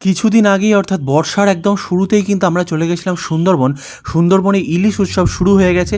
কিছুদিন আগেই অর্থাৎ বর্ষার একদম শুরুতেই কিন্তু আমরা চলে গেছিলাম সুন্দরবন। সুন্দরবনে ইলিশ উৎসব শুরু হয়ে গেছে।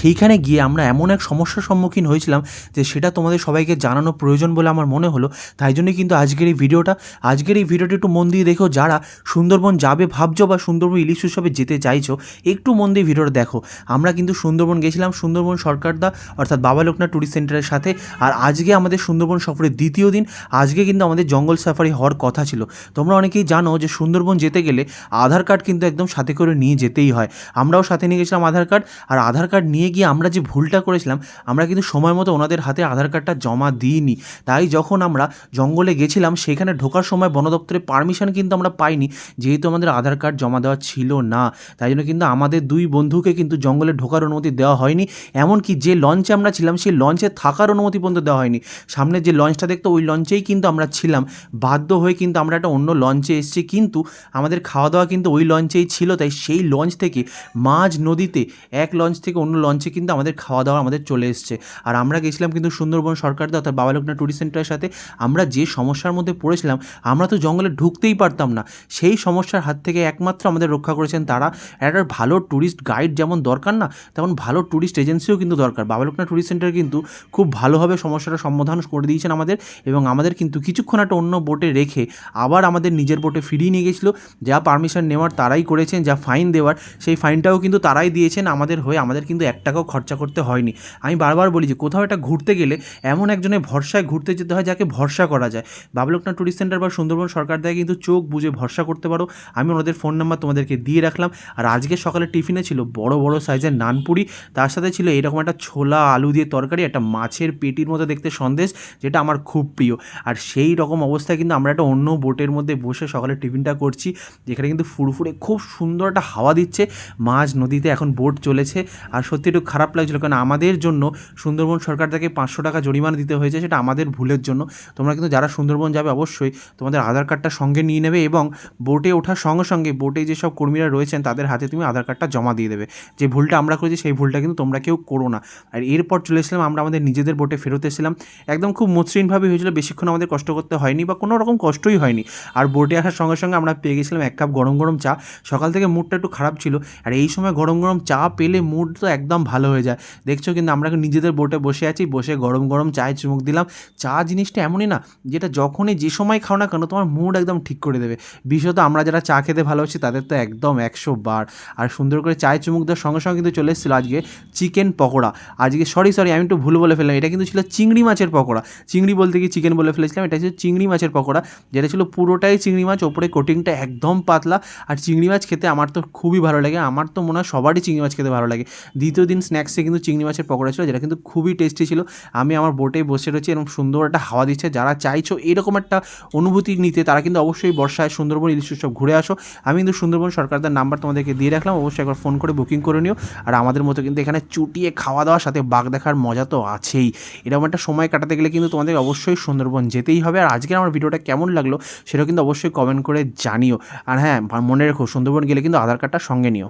সেইখানে গিয়ে আমরা এমন এক সমস্যার সম্মুখীন হয়েছিলাম যে সেটা তোমাদের সবাইকে জানানো প্রয়োজন বলে আমার মনে হলো। তাই জন্যই কিন্তু আজকের এই ভিডিওটা। আজকের এই ভিডিওটা একটু মন দিয়ে দেখো যারা সুন্দরবন যাবে, ভাবছ বা সুন্দরবন ইলিশ উৎসবে যেতে চাইছো, একটু মন দিয়ে ভিডিওটা দেখো। আমরা কিন্তু সুন্দরবন গেছিলাম। সুন্দরবন সরকারদা অর্থাৎ বাবা লোকনাথ ট্যুরিস্ট সেন্টারের সাথে। আর আজকে আমাদের সুন্দরবন সফরের দ্বিতীয় দিন। আজকে কিন্তু আমাদের জঙ্গল সাফারি হওয়ার কথা ছিল। তোমরা অনেকেই জানো যে সুন্দরবন যেতে গেলে আধার কার্ড কিন্তু একদম সাথে করে নিয়ে যেতেই হয়। আমরাও সাথে নিয়ে গেছিলাম আধার কার্ড আর আধার কার্ড নিয়ে গিয়ে আমরা যে ভুলটা করেছিলাম, আমরা কিন্তু সময় মতো ওনাদের হাতে আধার কার্ডটা জমা দিইনি। তাই যখন আমরা জঙ্গলে গেছিলাম, সেখানে ঢোকার সময় বন দপ্তরের পারমিশন কিন্তু আমরা পাইনি, যেহেতু আমাদের আধার কার্ড জমা দেওয়া ছিল না। তাই জন্য কিন্তু আমাদের দুই বন্ধুকে কিন্তু জঙ্গলে ঢোকার অনুমতি দেওয়া হয়নি। এমনকি যে লঞ্চে আমরা ছিলাম, সেই লঞ্চে থাকার অনুমতি পর্যন্ত দেওয়া হয়নি। সামনে যে লঞ্চটা দেখতো, ওই লঞ্চেই কিন্তু আমরা ছিলাম। বাধ্য হয়ে কিন্তু আমরা একটা অন্য লঞ্চে এসেছি, কিন্তু আমাদের খাওয়া দাওয়া কিন্তু ওই লঞ্চেই ছিল, তাই সেই লঞ্চ থেকে মাঝ নদীতে, এক লঞ্চ থেকে অন্য লঞ্চে কিন্তু আমাদের খাওয়া দাওয়া আমাদের চলে এসছে। আর আমরা গেছিলাম কিন্তু সুন্দরবন সরকার অর্থাৎ বাবা লোকনাথ ট্যুরিস্ট সেন্টারের সাথে। আমরা যে সমস্যার মধ্যে পড়েছিলাম, আমরা তো জঙ্গলে ঢুকতেই পারতাম না। সেই সমস্যার হাত থেকে একমাত্র আমাদের রক্ষা করেছেন তারা। একটা ভালো ট্যুরিস্ট গাইড যেমন দরকার না, তেমন ভালো ট্যুরিস্ট এজেন্সিও কিন্তু দরকার। বাবা লোকনাথ ট্যুরিস্ট সেন্টার কিন্তু খুব ভালোভাবে সমস্যাটা সমাধান করে দিয়েছেন আমাদের এবং আমাদের কিন্তু কিছুক্ষণ একটা অন্য বোটে রেখে আবার আমাদের নিজের বোটে ফিরিয়ে নিয়ে গেছিল। যা পারমিশন নেওয়ার তারাই করেছেন, যা ফাইন দেওয়ার, সেই ফাইনটাও কিন্তু তারাই দিয়েছেন আমাদের হয়ে। আমাদের কিন্তু এক টাকাও খরচা করতে হয়নি। আমি বারবার বলি যে, কোথাও একটা ঘুরতে গেলে এমন একজনের ভরসায় ঘুরতে যেতে হয় যাকে ভরসা করা যায়। বাবলকনা ট্যুরিস্ট সেন্টার বা সুন্দরবন সরকার দেয় কিন্তু চোখ বুঝে ভরসা করতে পারো। আমি ওনাদের ফোন নাম্বার তোমাদেরকে দিয়ে রাখলাম। আর আজকে সকালে টিফিনে ছিল বড় বড় সাইজের নানপুরি। তার সাথে ছিল এরকম একটা ছোলা আলু দিয়ে তরকারি, একটা মাছের পেটির মতো দেখতে সন্দেশ, যেটা আমার খুব প্রিয়। আর সেই রকম অবস্থায় কিন্তু আমরা একটা অন্য বোটের মধ্যে বসে সকালে টিফিনটা করছি। যেখানে কিন্তু ফুরফুরে খুব সুন্দর একটা হাওয়া দিচ্ছে। মাঝ নদীতে এখন বোট চলেছে। আর সত্যি একটু খারাপ লাগছিল কারণ আমাদের জন্য সুন্দরবন সরকার থেকে পাঁচশো টাকা জরিমানা দিতে হয়েছে, সেটা আমাদের ভুলের জন্য। তোমরা কিন্তু যারা সুন্দরবন যাবে অবশ্যই তোমাদের আধার কার্ডটা সঙ্গে নিয়ে নেবে এবং বোটে ওঠার সঙ্গে সঙ্গে বোটে যেসব কর্মীরা রয়েছেন, তাদের হাতে তুমি আধার কার্ডটা জমা দিয়ে দেবে। যে ভুলটা আমরা করেছি, সেই ভুলটা কিন্তু তোমরা কেউ করো না। আর এরপর চলে এসেছিলাম, আমরা আমাদের নিজেদের বোটে ফেরত এসেছিলাম। একদম খুব মসৃণভাবে হয়েছিল, বেশিক্ষণ আমাদের কষ্ট করতে হয়নি বা কোনো রকম কষ্টই হয়নি। আর বোটে আসার সঙ্গে সঙ্গে আমরা পেয়ে গেছিলাম এক কাপ গরম গরম চা। সকাল থেকে মুডটা একটু খারাপ ছিল। আর এই সময় গরম গরম চা পেলে মুড তো একদম ভালো হয়ে যায়। দেখছ কিন্তু আমরা নিজেদের বোটে বসে আছি, বসে গরম গরম চায়ে চুমুক দিলাম। চা জিনিসটা এমনই না, যেটা যখনই যে সময় খাও না কেন তোমার মুড একদম ঠিক করে দেবে। বিশেষত আমরা যারা চা খেতে ভালোবাসি, তাদের তো একদম একশো বার। আর সুন্দর করে চায়ে চুমুক দেওয়ার সঙ্গে সঙ্গে কিন্তু চলে এসেছিল আজকে চিকেন পকোড়া। আজকে সরি সরি আমি একটু ভুল বলে ফেললাম। এটা কিন্তু ছিল চিংড়ি মাছের পকোড়া। চিংড়ি বলতে গিয়ে চিকেন বলে ফেলেছিলাম? এটা ছিল চিংড়ি মাছের পকোড়া, যেটা ছিল পুরোটাই চিংড়ি মাছ, ওপরে কোটিংটা একদম পাতলা। আর চিংড়ি মাছ খেতে আমার তো খুবই ভালো লাগে। আমার তো মনে হয় সবারই চিংড়ি মাছ খেতে ভালো লাগে। দ্বিতীয় দিন স্ন্যাক্সে কিন্তু চিংড়ি মাছের পকোড়া ছিল, যেটা কিন্তু খুবই টেস্টি ছিল। আমি আমার বোটে বসে রয়েছি এবং সুন্দর একটা হাওয়া দিচ্ছে। যারা চাইছো এরকম একটা অনুভূতি নিতে, তারা কিন্তু অবশ্যই বর্ষায় সুন্দরবন, ইলিশ উৎসব ঘুরে আসো। আমি কিন্তু সুন্দরবন সরকারদের নাম্বার তোমাদেরকে দিয়ে রাখলাম। অবশ্যই একবার ফোন করে বুকিং করে নিও। আর আমাদের মতো কিন্তু এখানে চুটিয়ে খাওয়া দাওয়ার সাথে বাঘ দেখার মজা তো আছেই। এরকম একটা সময় কাটাতে গেলে কিন্তু তোমাদের অবশ্যই সুন্দরবন যেতেই হবে। আর আজকে আমার ভিডিওটা কেমন লাগল সেটা কিন্তু অবশ্যই কমেন্ট করে জানিও। আর হ্যাঁ মনে রেখো সুন্দরবন গেলে কিন্তু আধার কার্ডটা সঙ্গে নিও।